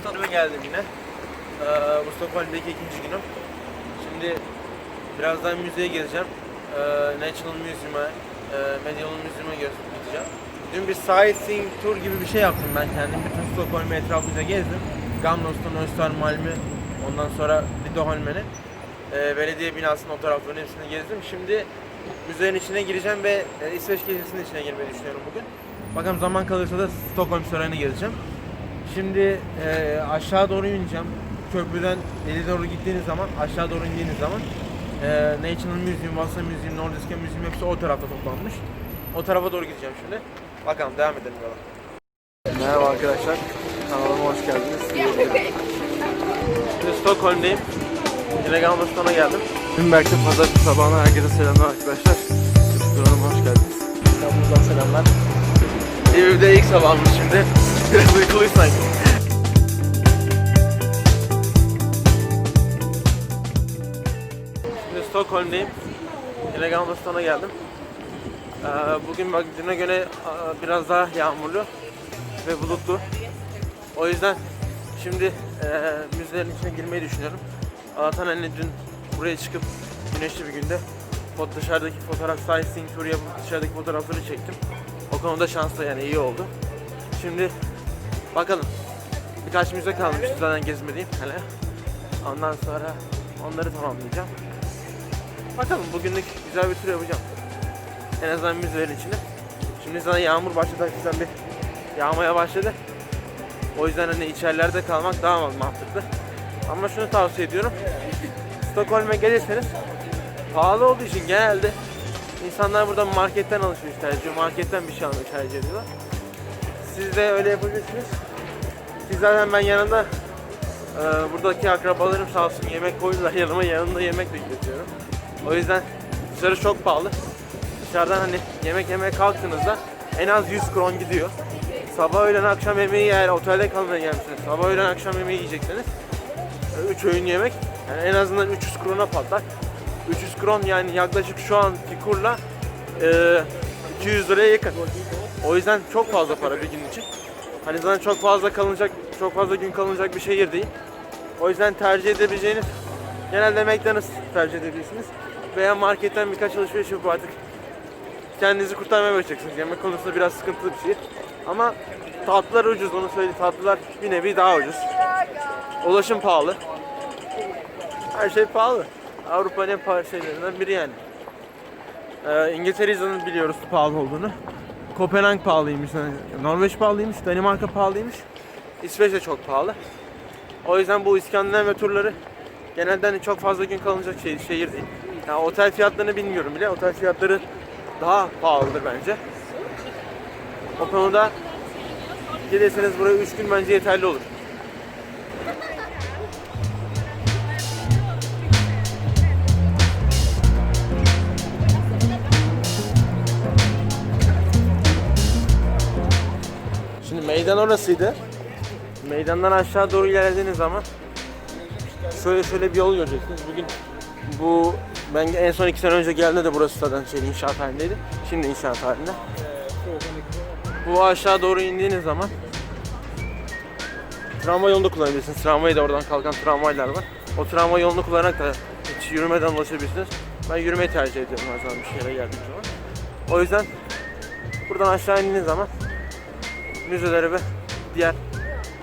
Stockholm'a geldim yine. Ee, bu Stockholm'daki ikinci günüm. Şimdi birazdan müzeye gezeceğim. Ee, National Museum'a, e, Medieval Museum'a gideceğim. Dün bir sightseeing tour gibi bir şey yaptım ben kendim. Bütün Stockholm'u etraflıca gezdim. Gamlos'tan Östermalm'i, ondan sonra Lidoholmen'i. Ee, belediye binasının o taraflarının hepsini gezdim. Şimdi müzenin içine gireceğim ve e, İsveç Kilisesi'nin içine girmeyi düşünüyorum bugün. Bakalım zaman kalırsa da Stockholm Sarayı'nı gezeceğim. Şimdi e, aşağı doğru ineceğim. Köprüden ileri doğru gittiğiniz zaman, aşağı doğru indiğiniz zaman e, National Museum, Vasa Museum, Nordiska Museum hepsi o tarafta toplanmış. O tarafa doğru gideceğim şimdi. Bakalım devam edelim yola. Merhaba arkadaşlar. Kanalıma hoş geldiniz. Şimdi Stockholm'deyim. Yine Galveston'a geldim. Nürnberg'de pazartesi sabahına herkese selamlar arkadaşlar. Kanalıma hoş geldiniz. İstanbul'dan selamlar. Evimde ilk sabahımız şimdi. Biraz uykuluyuz sanki. Şimdi Stockholm'deyim. Galveston'a geldim. Ee, bugün bak düne göre e, biraz daha yağmurlu ve bulutlu. O yüzden şimdi e, müzelerin içine girmeyi düşünüyorum. Allah'tan hani dün buraya çıkıp güneşli bir günde dışarıdaki fotoğraf sightseeing turu yapıp dışarıdaki fotoğrafları çektim. O konuda şanslı yani iyi oldu. Şimdi bakalım. Birkaç müze kalmıştı zaten gezmediğim hele. Ondan sonra onları tamamlayacağım. Bakalım bugünlük güzel bir tur yapacağım. En azından müzelerin içine. Şimdi zaten yağmur başladı hafiften bir yağmaya başladı. O yüzden hani içerilerde kalmak daha mantıklı. Ama şunu tavsiye ediyorum. Stockholm'e gelirseniz pahalı olduğu için genelde insanlar burada marketten alışveriş tercih. Marketten bir şey almayı tercih ediyorlar. Siz de öyle yapabilirsiniz. Ki zaten ben yanında e, buradaki akrabalarım sağ olsun yemek koydular yanıma yanında yemek de götürüyorum. O yüzden dışarı çok pahalı. Dışarıdan hani yemek yemeye kalktığınızda en az 100 kron gidiyor. Sabah öğlen akşam yemeği eğer otelde kalmaya gelmişsiniz. Sabah öğlen akşam yemeği yiyecekseniz 3 öğün yemek yani en azından 300 krona patlar. 300 kron yani yaklaşık şu anki kurla e, 200 liraya yakın. O yüzden çok fazla para bir gün için. Hani zaten çok fazla kalınacak, çok fazla gün kalınacak bir şehir değil. O yüzden tercih edebileceğiniz genelde McDonald's tercih edebilirsiniz. Veya marketten birkaç alışveriş yapıp artık kendinizi kurtarmaya başlayacaksınız. Yemek konusunda biraz sıkıntılı bir şehir. Ama tatlılar ucuz onu söyleyeyim. Tatlılar bir nevi daha ucuz. Ulaşım pahalı. Her şey pahalı. Avrupa'nın en pahalı şeylerinden biri yani. Ee, İngiltere zaten biliyoruz pahalı olduğunu. Kopenhag pahalıymış, Norveç pahalıymış, Danimarka pahalıymış. İsveç de çok pahalı. O yüzden bu İskandinav turları genelde hani çok fazla gün kalınacak şey, şehir değil. Yani otel fiyatlarını bilmiyorum bile. Otel fiyatları daha pahalıdır bence. O konuda gelirseniz buraya 3 gün bence yeterli olur. Meydan orasıydı. Meydandan aşağı doğru ilerlediğiniz zaman şöyle şöyle bir yol göreceksiniz. Bugün bu ben en son iki sene önce geldiğimde de burası zaten şey inşaat halindeydi. Şimdi inşaat halinde. Bu aşağı doğru indiğiniz zaman tramvay yolunu kullanabilirsiniz. Tramvayı da oradan kalkan tramvaylar var. O tramvay yolunu kullanarak da hiç yürümeden ulaşabilirsiniz. Ben yürümeyi tercih ediyorum her zaman bir yere geldiğim zaman. O yüzden buradan aşağı indiğiniz zaman müzelere ve diğer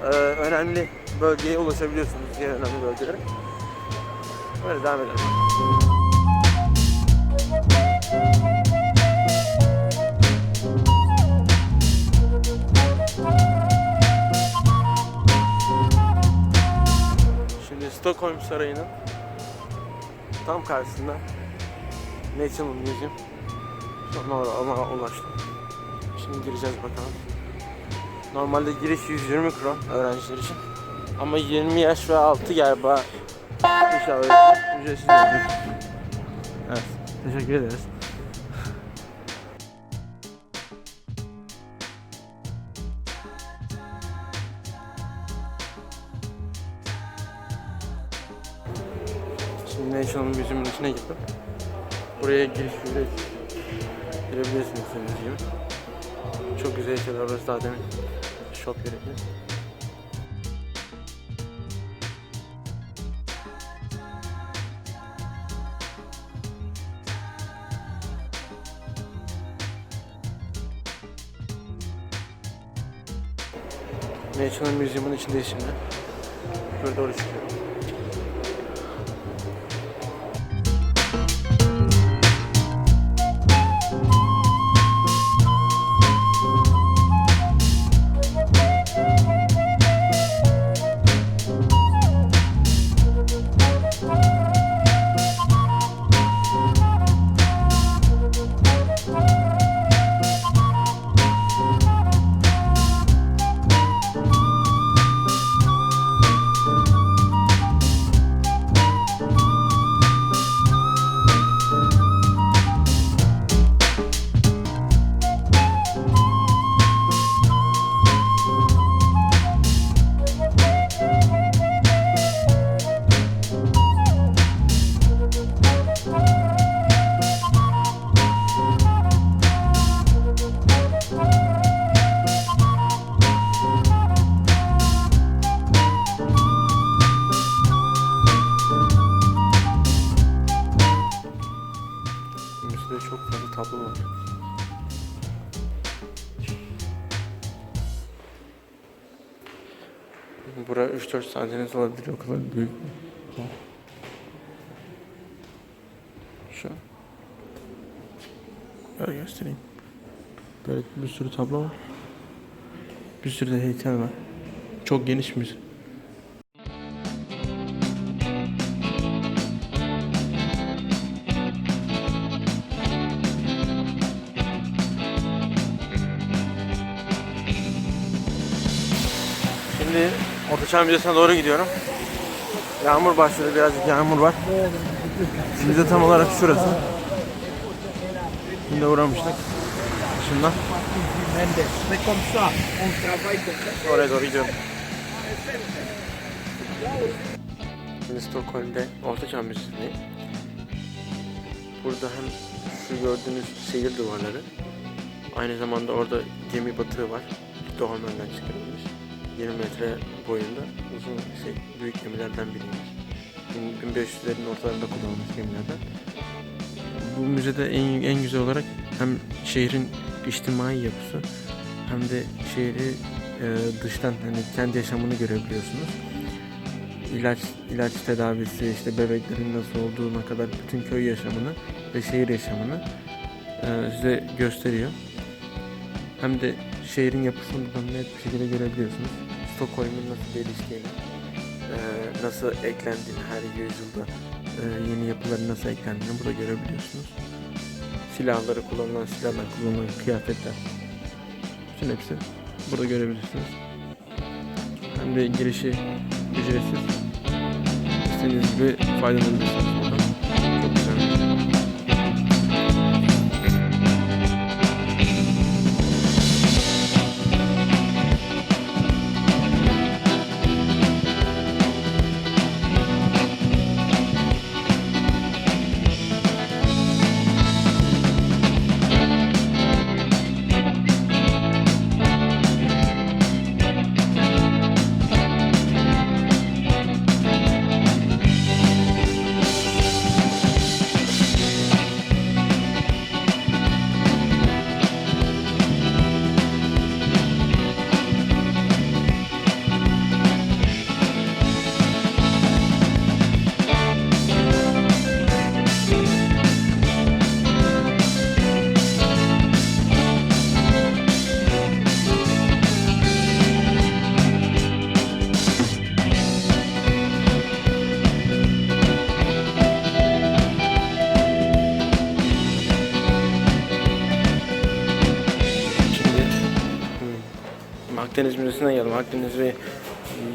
e, önemli bölgeye ulaşabiliyorsunuz. Diğer önemli bölgelere. Böyle devam edelim. Şimdi Stockholm Sarayı'nın tam karşısında National Museum. Sonra ona ulaştım. Şimdi gireceğiz bakalım. Normalde giriş 120 kron öğrenciler için. Ama 20 yaş ve altı galiba inşallah ücretsiz olacak. Evet, teşekkür ederiz. Şimdi National Museum'un içine girdim. Buraya giriş ücret girebilirsiniz müziğim. Çok güzel şeyler orası daha demin çok gerekli. National Museum'un içindeyiz şimdi. Koridor çıkıyorum. Tablo var. Bura 3-4 saatiniz alabilir o kadar büyük. Şu. Böyle göstereyim. Böyle bir sürü tablo var. Bir sürü de heykel var. Çok geniş müze. Ortaçağ Müzesi'ne doğru gidiyorum. Yağmur başladı, birazcık yağmur var. Müze tam olarak şurası. Şimdi uğramıştık. Şundan. Oraya doğru gidiyorum. Şimdi Stockholm'de Ortaçağ Müzesi'ndeyim. Burada hem şu gördüğünüz şehir duvarları, aynı zamanda orada gemi batığı var. Doğanlardan çıkarılmış. 20 metre boyunda uzun şey, büyük gemilerden biriymiş. 1500'lerin ortalarında kullanılmış gemilerden. Bu müzede en, en güzel olarak hem şehrin içtimai yapısı hem de şehri e, dıştan hani kendi yaşamını görebiliyorsunuz. İlaç ilaç tedavisi işte bebeklerin nasıl olduğuna kadar bütün köy yaşamını ve şehir yaşamını e, size gösteriyor. Hem de şehrin yapısını buradan net bir şekilde görebiliyorsunuz. Stockholm'un nasıl geliştiğini, nasıl eklendiğini her yüzyılda yeni yapıların nasıl eklendiğini burada görebiliyorsunuz. Silahları kullanılan silahlar, kullanılan kıyafetler bütün hepsi burada görebilirsiniz. Hem de girişi ücretsiz. İstediğiniz gibi faydalanabilirsiniz Müzesi'ne geldim. Akdeniz ve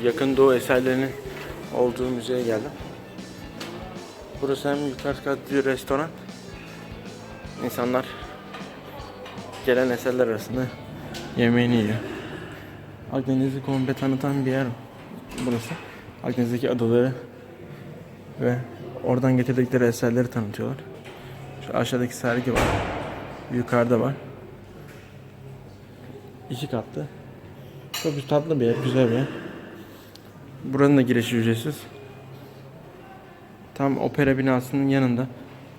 yakın doğu eserlerinin olduğu müzeye geldim. Burası hem yukarı kat bir restoran. İnsanlar gelen eserler arasında yemeğini yiyor. Akdeniz'i komple tanıtan bir yer burası. Akdeniz'deki adaları ve oradan getirdikleri eserleri tanıtıyorlar. Şu aşağıdaki sergi var. Yukarıda var. İki katlı. Çok tatlı bir yer, güzel bir yer. Buranın da girişi ücretsiz. Tam opera binasının yanında.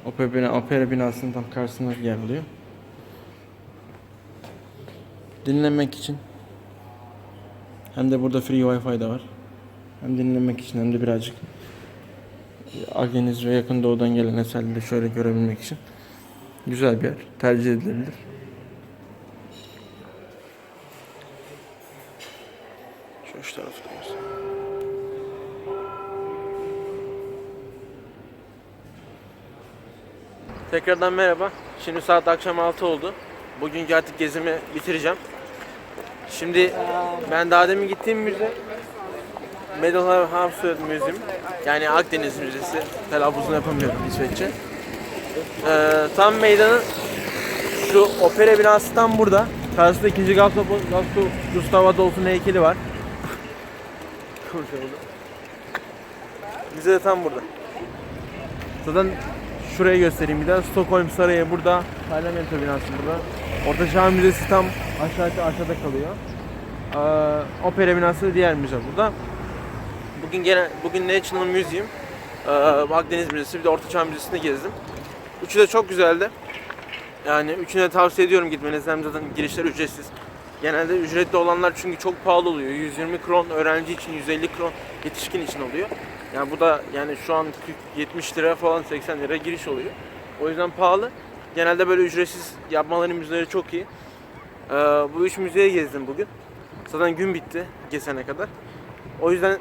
Opera, bina, opera binasının tam karşısında yer alıyor. Dinlemek için Hem de burada free wifi de var. Hem dinlemek için hem de birazcık Akdeniz ve yakın doğudan gelen eserleri şöyle görebilmek için güzel bir yer. Tercih edilebilir. Şu taraftayız. Tekrardan merhaba. Şimdi saat akşam 6 oldu. Bugünkü artık gezimi bitireceğim. Şimdi ben daha demin gittiğim müze Medal Havsöd Müziğim. Yani Akdeniz Müzesi. Telaffuzunu yapamıyorum İsveççe. Ee, tam meydanın şu opera binası tam burada. Karşısında ikinci Gustav, Gustav, Gustav Adolf'un heykeli var. Konuşamadım. Müze de tam burada. Zaten şurayı göstereyim bir daha. Stockholm Sarayı burada. Parlamento binası burada. Orta Çağ Müzesi tam aşağıda aşağıda kalıyor. Ee, opera binası diğer müze burada. Bugün gene bugün National Museum, ee, Akdeniz Müzesi bir de Orta Çağ Müzesi'nde gezdim. Üçü de çok güzeldi. Yani üçüne de tavsiye ediyorum gitmenizi. Hem zaten girişler ücretsiz. Genelde ücretli olanlar çünkü çok pahalı oluyor. 120 kron öğrenci için, 150 kron yetişkin için oluyor. Yani bu da yani şu an 70 lira falan 80 lira giriş oluyor. O yüzden pahalı. Genelde böyle ücretsiz yapmaları müzeleri çok iyi. Ee, bu üç müzeye gezdim bugün. Zaten gün bitti geçene kadar. O yüzden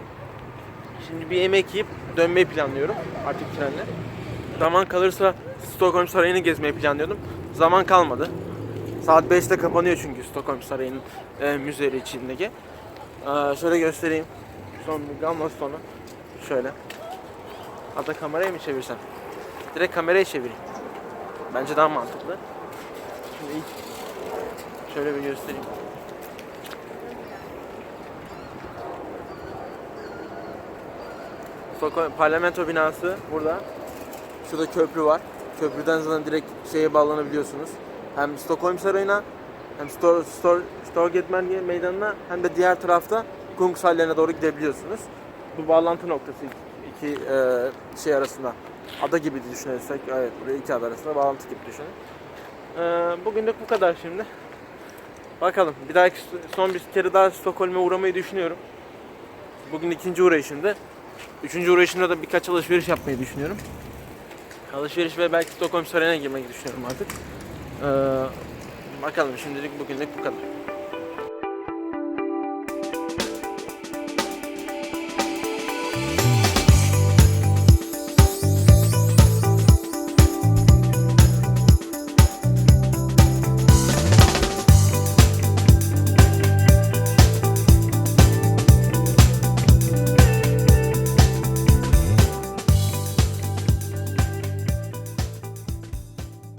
şimdi bir yemek yiyip dönmeyi planlıyorum artık trenle. Zaman kalırsa Stockholm Sarayı'nı gezmeyi planlıyordum. Zaman kalmadı. Saat 5'te kapanıyor çünkü Stockholm Sarayı'nın e, müzeleri içindeki. Ee, şöyle göstereyim. Son Gamla sonu. Şöyle. Hatta kamerayı mı çevirsem? Direkt kamerayı çevireyim. Bence daha mantıklı. Şimdi ilk şöyle bir göstereyim. Stockholm Parlamento binası burada. Şurada köprü var. Köprüden zaten direkt şeye bağlanabiliyorsunuz. Hem Stockholm Sarayı'na hem Stor, Stor, Storgate Meydanı'na hem de diğer tarafta Kungshalle'ne doğru gidebiliyorsunuz. Bu bağlantı noktası iki, iki e, şey arasında. Ada gibi düşünürsek, evet buraya iki ada arasında bağlantı gibi düşünün. E, bugünlük bu kadar şimdi. Bakalım bir dahaki son bir kere daha Stockholm'e uğramayı düşünüyorum. Bugün ikinci uğrayışımda. Üçüncü uğrayışımda da birkaç alışveriş yapmayı düşünüyorum. Alışveriş ve belki Stockholm Sarayı'na girmeyi düşünüyorum artık. Ee, bakalım şimdilik bugünlük bu kadar.